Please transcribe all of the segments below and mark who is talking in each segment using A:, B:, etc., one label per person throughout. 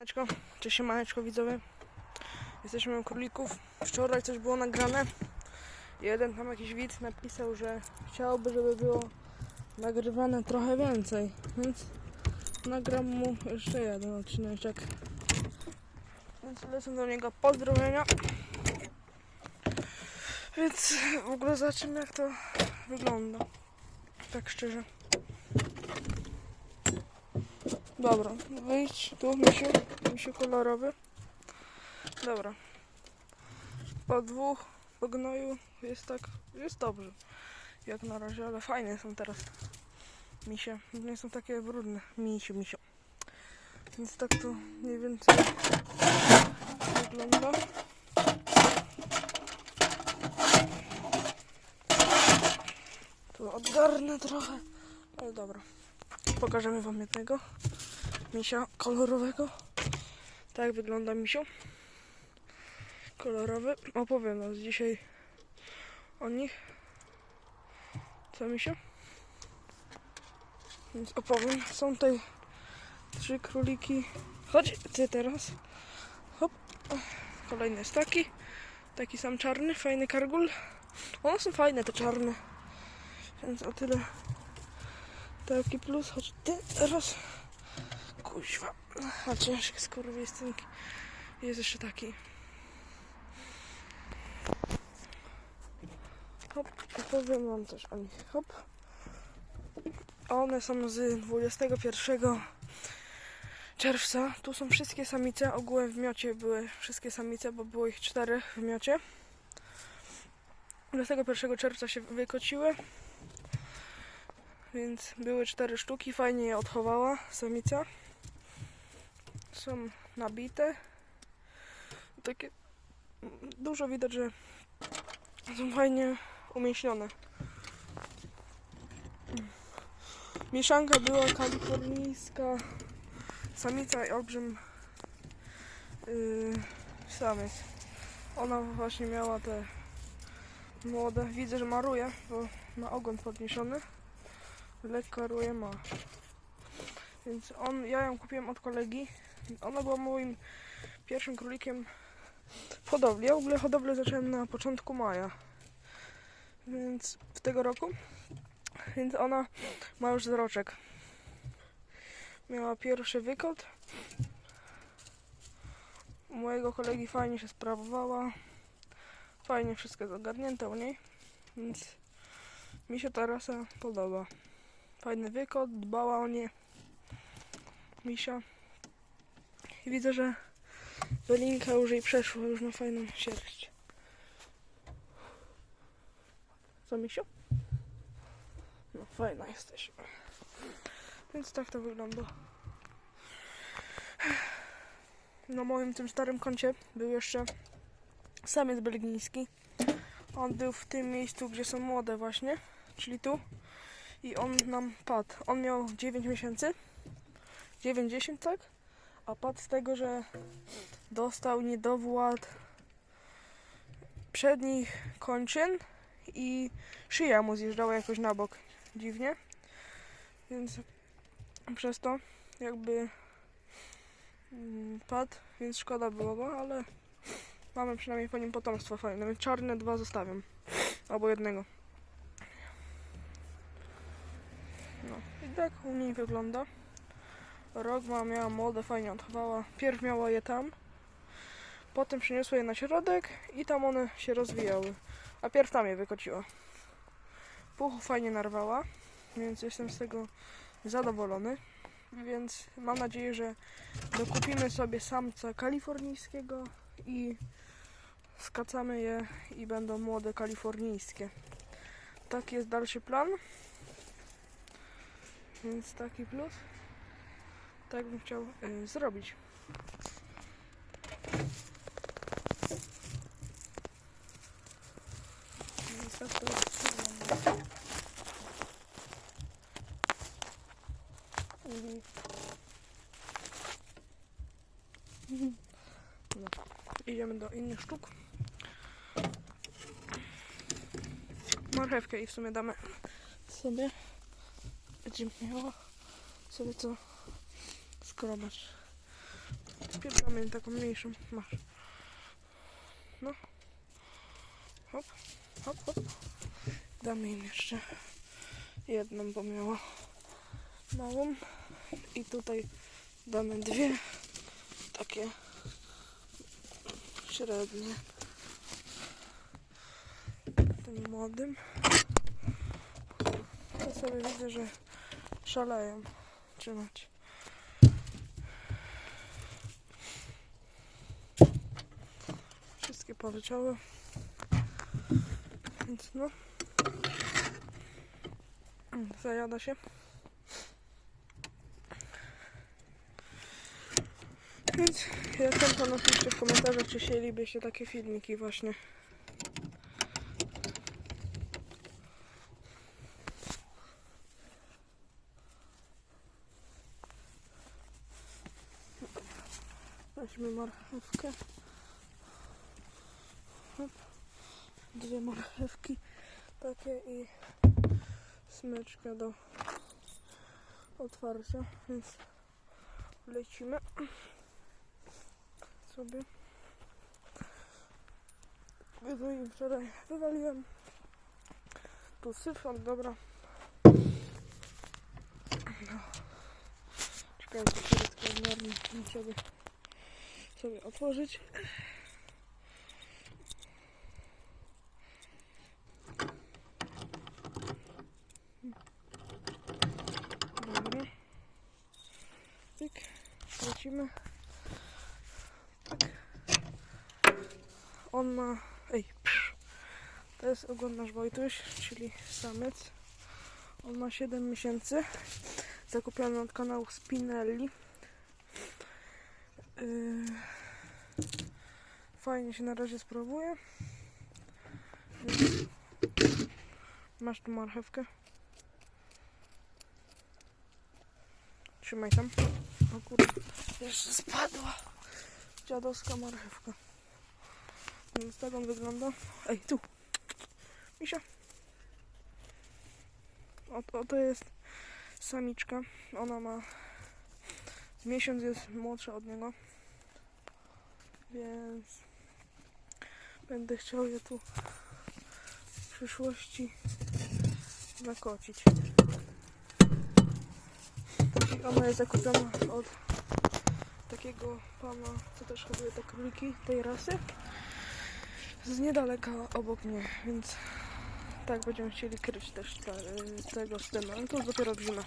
A: Maneczko, cześć siemaneczko widzowie. Jesteśmy u królików. Wczoraj coś było nagrane. Jeden tam jakiś widz napisał, że chciałby, żeby było nagrywane trochę więcej. Więc nagram mu jeszcze jeden odcineczek. Więc lecę do niego pozdrowienia. Więc w ogóle zobaczymy jak to wygląda. Tak szczerze. Dobra, wyjdź tu, misiu, misiu kolorowy. Dobra. Po dwóch, po gnoju jest tak, jest dobrze. Jak na razie, ale fajne są teraz misie. Nie są takie brudne. Misiu, misiu. Więc tak to mniej więcej wygląda. Tu odgarnę trochę. Ale dobra. Pokażemy wam jednego misia kolorowego. Tak wygląda misiu. Kolorowy. Opowiem was dzisiaj o nich. Co misiu? Więc opowiem. Są tutaj trzy króliki. Chodź, ty teraz. Hop. Kolejny jest taki. Taki sam czarny, fajny kargul. One są fajne, te czarne. Więc o tyle taki plus. Ty teraz. Kuźwa. A ciężkie skurwystynki. Jest jeszcze taki. Hop, powiem wam coś o nich. Hop. One są z 21 czerwca. Tu są wszystkie samice. Ogółem w miocie były wszystkie samice, bo było ich czterech w miocie. 21 czerwca się wykociły. Więc były cztery sztuki. Fajnie je odchowała samica są nabite. Takie dużo widać, że są fajnie umieśnione. Mieszanka była kalifornijska, samica i olbrzym yy, samiec. Ona właśnie miała te młode. Widzę, że maruje, bo ma ogon podniesiony. Lekko ruje ma. Więc on, ja ją kupiłem od kolegi. Ona była moim pierwszym królikiem w hodowli. Ja w ogóle hodowlę zacząłem na początku maja. Więc w tego roku. Więc ona ma już zroczek. Miała pierwszy wykot. U mojego kolegi fajnie się sprawowała. Fajnie wszystko jest ogarnięte u niej. Więc mi się ta rasa podoba. Fajny wykot, dbała o nie misia. I widzę, że Belinka już jej przeszła, już ma fajną sierść. Co, misiu? No, fajna jesteś. Więc tak to wygląda. Na moim tym starym koncie był jeszcze samiec belgijski. On był w tym miejscu, gdzie są młode właśnie, czyli tu. I on nam padł. On miał 9 miesięcy. 90, tak? A padł z tego, że dostał niedowład przednich kończyn i szyja mu zjeżdżała jakoś na bok. Dziwnie. Więc przez to jakby mm, padł, więc szkoda było go, ale mamy przynajmniej po nim potomstwo fajne. Czarne dwa zostawiam. Albo jednego. No i tak u niej wygląda. Rok ma miała młode, fajnie odchowała. Pierw miała je tam, potem przyniosła je na środek i tam one się rozwijały. A pierw tam je wykociła. Puchu fajnie narwała, więc jestem z tego zadowolony. Więc mam nadzieję, że dokupimy sobie samca kalifornijskiego i skacamy je i będą młode kalifornijskie. Taki jest dalszy plan. Więc taki plus. Tak bym chciał y, zrobić. No. Idziemy do innych sztuk. Marchewkę i w sumie damy sobie. Będzie miała sobie co skrobać. Damy taką mniejszą. Masz. No. Hop, hop, hop. Damy im jeszcze jedną, bo miała małą. I tutaj damy dwie takie średnie. Tym młodym. To sobie widzę, że szaleją trzymać. Wszystkie poleciały. Więc no. Zajada się. Więc tam to napiszcie w komentarzach, czy chcielibyście takie filmiki właśnie. Weźmy marchewkę. Dwie marchewki takie i smyczkę do otwarcia, więc lecimy sobie. Wywoiłem wczoraj, wywaliłem tu syfon, dobra. No. Czekajcie, kiedy tylko normalnie sobie, sobie otworzyć. Dobra. Tyk. Lecimy. Tak. On ma... Ej, psz. To jest ogon nasz Wojtuś, czyli samiec. On ma 7 miesięcy. Zakupiony od kanału Spinelli. Yy, Fajnie się na razie sprawuje. Więc Masz tu marchewkę. Trzymaj tam. O kurde, jeszcze spadła. Dziadowska marchewka. Więc tak on wygląda. Ej, tu. Misia. O to jest samiczka. Ona ma miesiąc jest młodsza od niego. Więc będę chciał je tu w przyszłości zakocić. I ona jest zakupiona od takiego pana, co też hoduje te króliki tej rasy. Z niedaleka obok mnie, więc tak będziemy chcieli kryć też te, tego tym, ale to dopiero w zimę.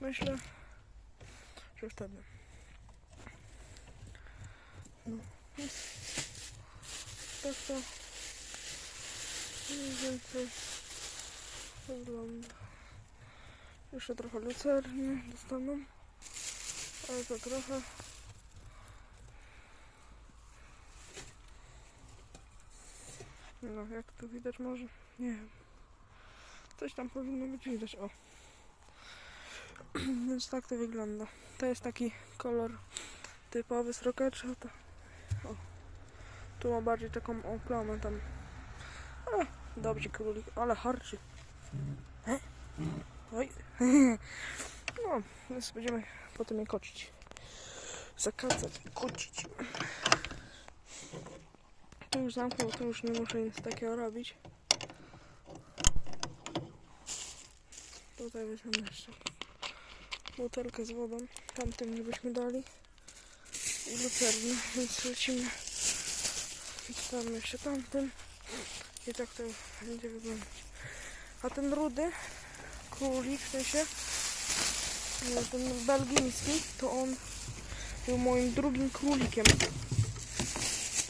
A: Myślę, że wtedy. No, tak to mniej więcej wygląda. Jeszcze trochę lucerny dostaną. Ale to trochę. No, jak tu widać może? Nie wiem. Coś tam powinno być widać, o. Więc tak to wygląda. To jest taki kolor typowy srokacza. To... Tu ma bardziej taką o, plamę tam. A, dobrze królik, ale harczy. Oj. No, więc będziemy potem je kocić. Zakacać, kocić. Tu już zamknął, tu już nie muszę nic takiego robić. Tutaj weźmiemy jeszcze butelkę z wodą. Tamtym nie byśmy dali. I lucerny, więc lecimy. Tam jeszcze tamtym. I tak to będzie wyglądać. A ten rudy królik, w sensie ten belgijski, to on był moim drugim królikiem.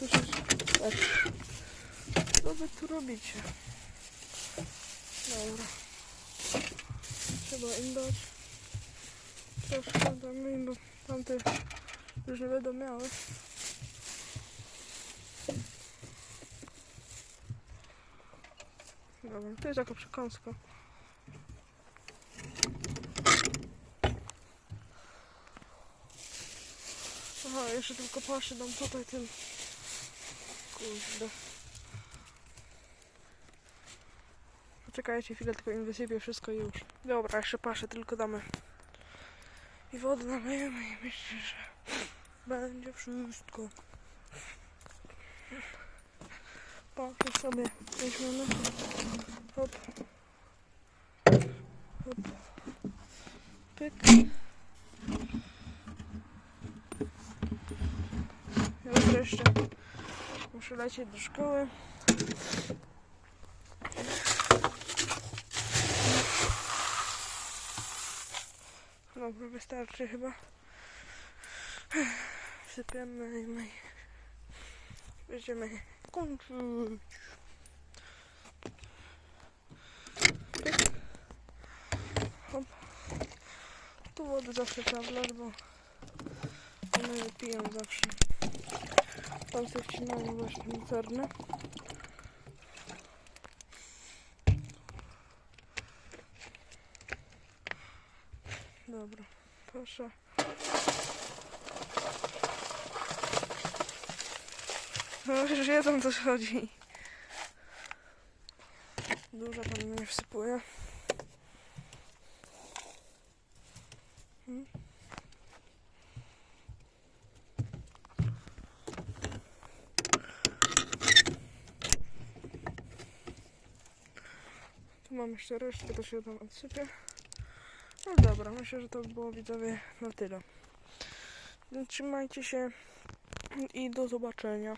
A: To. Tak. Co wy tu robicie? Dobra. Trzeba im dać. Troszkę damy im, bo tamte już nie będą miały. Dobra, to jest taka przekąska. Aha, jeszcze tylko paszę dam tutaj tym. Kurde. Poczekajcie chwilę, tylko im wysypię wszystko już. Dobra, jeszcze paszę, tylko damy. I wodę nalejemy i myślę, że będzie wszystko. Patrzę sobie, weźmiemy. Hop. Hop. Pyk. Jutro jeszcze muszę lecieć do szkoły. Dobra, wystarczy chyba. Wsypiemy i my będziemy kończyć. Tu wody zawsze trzeba wlać, bo one je piją zawsze. Tam sobie wcinamy właśnie lucernę. Dobra, proszę. No już wiedzą co chodzi. Dużo tam mnie wsypuje. Hmm. Tu mam jeszcze resztę, to się tam odsypię. No dobra, myślę, że to by było widzowie na tyle. Trzymajcie się i do zobaczenia.